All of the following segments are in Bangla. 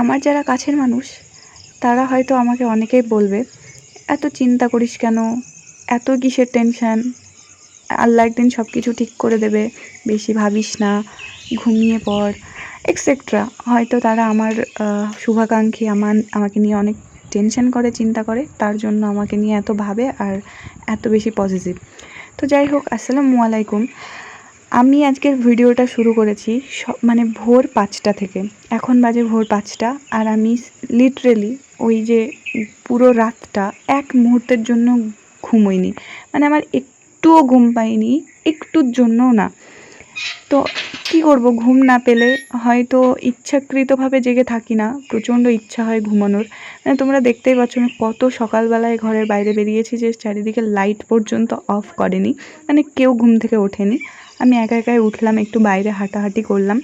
আমার যারা কাছের মানুষ, তারা হয়তো আমাকে অনেকেই বলবে, এত চিন্তা করিস কেন? এত কিসের টেনশান আল্লাহ একদিন সব কিছু ঠিক করে দেবে, বেশি ভাবিস না, ঘুমিয়ে পড় এক্সেট্রা হয়তো তারা আমার শুভাকাঙ্ক্ষী, আমার, আমাকে নিয়ে অনেক টেনশন করে, চিন্তা করে, তার জন্য আমাকে নিয়ে এত ভাবে আর এত বেশি পজিটিভ তো যাই হোক, আসসালামু আলাইকুম। আমি আজকের ভিডিওটা শুরু করেছি মানে ভোর পাঁচটা থেকে। এখন বাজে ভোর পাঁচটা আর আমি লিটারেলি ওই যে পুরো রাতটা এক মুহূর্তের জন্য ঘুমোইনি। মানে আমার একটুও ঘুম পাইনি, একটুর জন্যও না। তো কি করব, ঘুম না পেলে হয়তো ইচ্ছাকৃতভাবে জেগে থাকি না, প্রচণ্ড ইচ্ছা হয় ঘুমানোর। মানে তোমরা দেখতেই পাচ্ছ আমি কত সকালবেলায় ঘরের বাইরে বেরিয়েছি যে চারিদিকে লাইট পর্যন্ত অফ করেনি। মানে কেউ ঘুম থেকে ওঠেনি। আমি একা একাই উঠলাম, একটু বাইরে হাঁটাহাঁটি করলাম।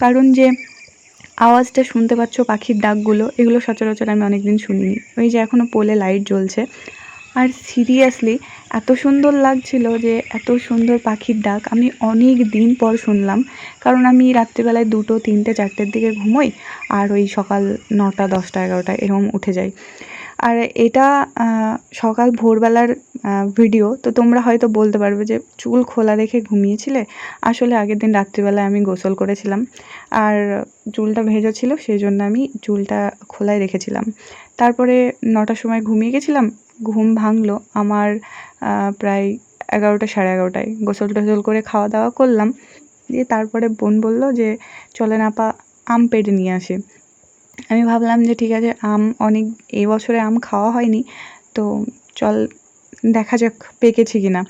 কারণ যে আওয়াজটা শুনতে পাচ্ছ, পাখির ডাকগুলো, এগুলো সচরাচর আমি অনেকদিন শুনিনি। ওই যে এখনও পোলে লাইট জ্বলছে। আর সিরিয়াসলি এত সুন্দর লাগছিল যে এত সুন্দর পাখির ডাক আমি অনেক দিন পর শুনলাম। কারণ আমি রাত্রিবেলায় দুটো, তিনটে, চারটের দিকে ঘুমোই আর ওই সকাল নটা, দশটা এগারোটা এরকম উঠে যাই। আর এটা সকাল ভোরবেলার ভিডিও তো তোমরা হয়তো বলতে পারবে যে চুল খোলা রেখে ঘুমিয়েছিলে? আসলে আগের দিন রাত্রিবেলায় আমি গোসল করেছিলাম। আর চুলটা ভেজা ছিল, সেই জন্য আমি চুলটা খোলায় রেখেছিলাম। তারপরে নটার সময় ঘুমিয়ে গেছিলাম, ঘুম ভাঙলো। আমার প্রায় এগারোটা, সাড়ে এগারোটায় গোসল টোসল করে খাওয়া দাওয়া করলাম। দিয়ে তারপরে বোন বলল যে চলে না পা আম পেড়ে নিয়ে আসে। আমি ভাবলাম যে, ঠিক আছে, আম অনেক এই বছরে আম খাওয়া হয়নি, তো চল দেখা যাক পেকেছে কি না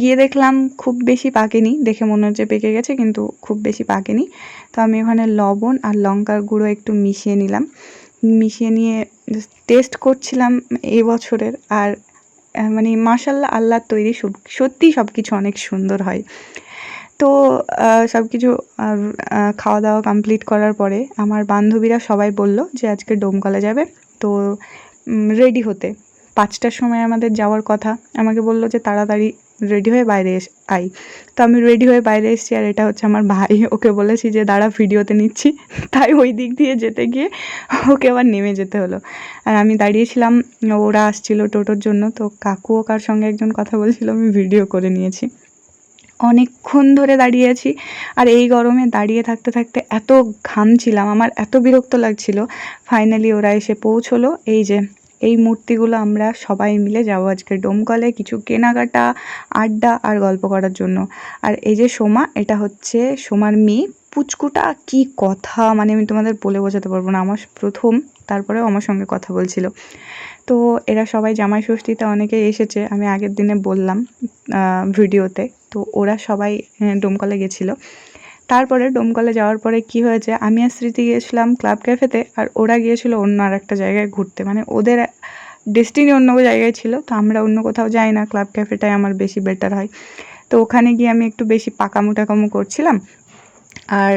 গিয়ে দেখলাম খুব বেশি পাকেনি, দেখে মনে হচ্ছে পেকে গেছে, কিন্তু খুব বেশি পাকেনি। তো আমি ওখানে লবণ আর লঙ্কার গুঁড়ো একটু মিশিয়ে নিলাম। মিশিয়ে নিয়ে টেস্ট করছিলাম এই বছরের আর মানে মাসাল্লাহ আল্লাহর তৈরি সব সত্যিই সব কিছু অনেক সুন্দর হয়। তো সব কিছু খাওয়া দাওয়া কমপ্লিট করার পরে আমার বান্ধবীরা সবাই বলল যে আজকে ডোমকলে যাবে, তো রেডি হতে। পাঁচটার সময় আমাদের যাওয়ার কথা। আমাকে বলল যে, তাড়াতাড়ি রেডি হয়ে বাইরে এস আই তো আমি রেডি হয়ে বাইরে এসেছি আর এটা হচ্ছে আমার ভাই। ওকে বলেছি যে, দাঁড়া, ভিডিওতে নিচ্ছি। তাই ওই দিক দিয়ে যেতে গিয়ে ওকে আবার নেমে যেতে হলো। আর আমি দাঁড়িয়েছিলাম, ওরা আসছিল টোটোর জন্য। তো কাকু ও কার সঙ্গে একজন কথা বলছিল, আমি ভিডিও করে নিয়েছি। অনেকক্ষণ ধরে দাঁড়িয়ে আছি আর এই গরমে দাঁড়িয়ে থাকতে থাকতে এত ঘামছিলাম আমার এত বিরক্ত লাগছিল। ফাইনালি ওরা এসে পৌঁছলো। এই যে এই মূর্তিগুলো আমরা সবাই মিলে যাব আজকে ডোমকলে কিছু কেনাকাটা, আড্ডা আর গল্প করার জন্য। আর এই যে সোমা, এটা হচ্ছে সোমার মেয়ে। পুচকুটা কি কথা? মানে আমি তোমাদের বলে বোঝাতে পারব না। আমার প্রথম, তারপরেও আমার সঙ্গে কথা বলছিল। তো এরা সবাই জামাই ষষ্ঠীতে অনেকে এসেছে, আমি আগের দিনে বললাম ভিডিওতে। তো ওরা সবাই ডোমকলে গেছিল। তারপরে ডোমকলে যাওয়ার পরে কি হয়েছে? আমি আর স্মৃতি গিয়েছিলাম ক্লাব ক্যাফেতে আর ওরা গিয়েছিল অন্য আর একটা জায়গায় ঘুরতে। মানে ওদের ডেস্টিনি অন্য জায়গায় ছিল, তো আমরা অন্য কোথাও যাই না। ক্লাব ক্যাফেটাই আমার বেশি বেটার হয়। তো ওখানে গিয়ে আমি একটু বেশি পাকামো টাকামো করছিলাম আর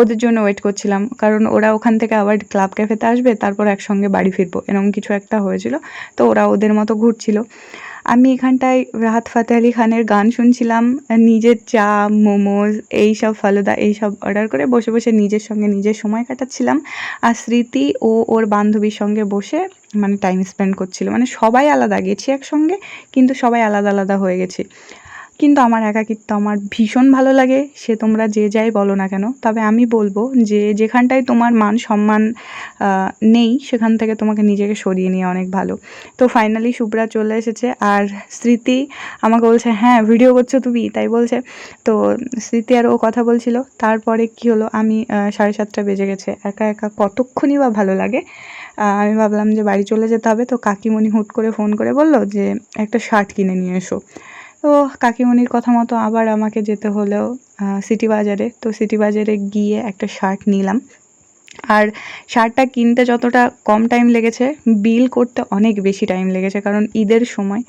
ওদের জন্য ওয়েট করছিলাম। কারণ ওরা ওখান থেকে আবার ক্লাব ক্যাফেতে আসবে, তারপর একসঙ্গে বাড়ি ফিরবো, এরকম কিছু একটা হয়েছিল। তো ওরা ওদের মতো ঘুরছিল। আমি এখানটায় রাহাত ফাতে আলি খানের গান শুনছিলাম, নিজের চা, মোমোজ, এইসব ফালুদা, এইসব অর্ডার করে বসে বসে নিজের সঙ্গে নিজের সময় কাটাচ্ছিলাম। আর স্মৃতি ও ওর বান্ধবীর সঙ্গে বসে মানে টাইম স্পেন্ড করছিল। মানে সবাই আলাদা, গেছি একসঙ্গে, কিন্তু সবাই আলাদা আলাদা হয়ে গেছি। কিন্তু আমার একাকিত্ব, আমার ভীষণ ভালো লাগে, সে তোমরা যে যাই বলো না কেন। তবে আমি বলব যে, যেখানটায় তোমার মান সম্মান নেই, সেখান থেকে তোমাকে নিজেকে সরিয়ে নিয়ে অনেক ভালো। তো ফাইনালি শুভ্রা চলে এসেছে, আর স্মৃতি আমাকে বলছে হ্যাঁ ভিডিও করছ তুমি? তাই বলছে। তো স্মৃতি আর ও কথা বলছিল, তারপরে কি হলো? আমি সাড়ে সাতটা বেজে গেছে, একা একা কতক্ষণই বা ভালো লাগে। আমি ভাবলাম যে বাড়ি চলে যেতে হবে, তো কাকিমণি হুট করে ফোন করে বলল যে, একটা শার্ট কিনে নিয়ে এসো। তো কাকিমণির কথা মতো আবার আমাকে যেতে হলো সিটি বাজারে। তো সিটি বাজারে গিয়ে একটা শার্ট নিলাম। আর শার্টটা কিনতে যতটা কম টাইম লেগেছে, বিল করতে অনেক বেশি টাইম লেগেছে, কারণ ঈদের সময়।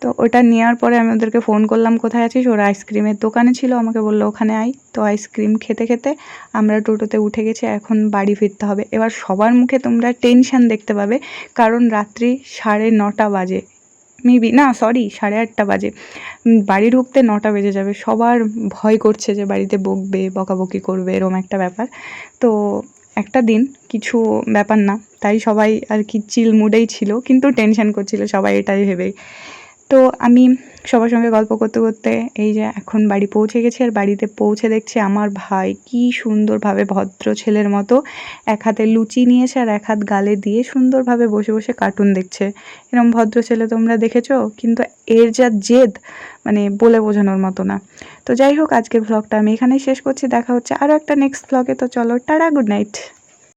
তো ওটা নেওয়ার পরে আমি ওদেরকে ফোন করলাম, কোথায় আছিস? ওরা আইসক্রিমের দোকানে ছিল, আমাকে বলল, ওখানে আই তো আইসক্রিম খেতে খেতে আমরা টোটোতে উঠে গেছি, এখন বাড়ি ফিরতে হবে। এবার সবার মুখে তোমরা টেনশন দেখতে পাবে, কারণ রাত্রি সাড়ে নটা বাজে। মেবি না সরি সাড়ে আটটা বাজে। বাড়ি ঢুকতে নটা বেজে যাবে। সবার ভয় করছে যে বাড়িতে বকবে, বকাবকি করবে, এরম একটা ব্যাপার। তো একটা দিন কিছু ব্যাপার না, তাই সবাই আর কি চিল মুডেই ছিল, কিন্তু টেনশন করছিল সবাই এটাই ভেবেই। তো আমি সবার সঙ্গে গল্প করতে করতে এই যে এখন বাড়ি পৌঁছে গেছি আর বাড়িতে পৌঁছে দেখছি আমার ভাই কি সুন্দরভাবে ভদ্র ছেলের মতো এক হাতে লুচি নিয়েছে আর এক হাত গালে দিয়ে সুন্দরভাবে বসে বসে কার্টুন দেখছে। এরকম ভদ্র ছেলে তোমরা দেখেছ? কিন্তু এর যা জেদ মানে বলে বোঝানোর মতো না। তো যাই হোক, আজকের ভ্লগটা আমি এখানেই শেষ করছি। দেখা হচ্ছে আরও একটা নেক্সট ভ্লগে তো চলো, টাটা গুড নাইট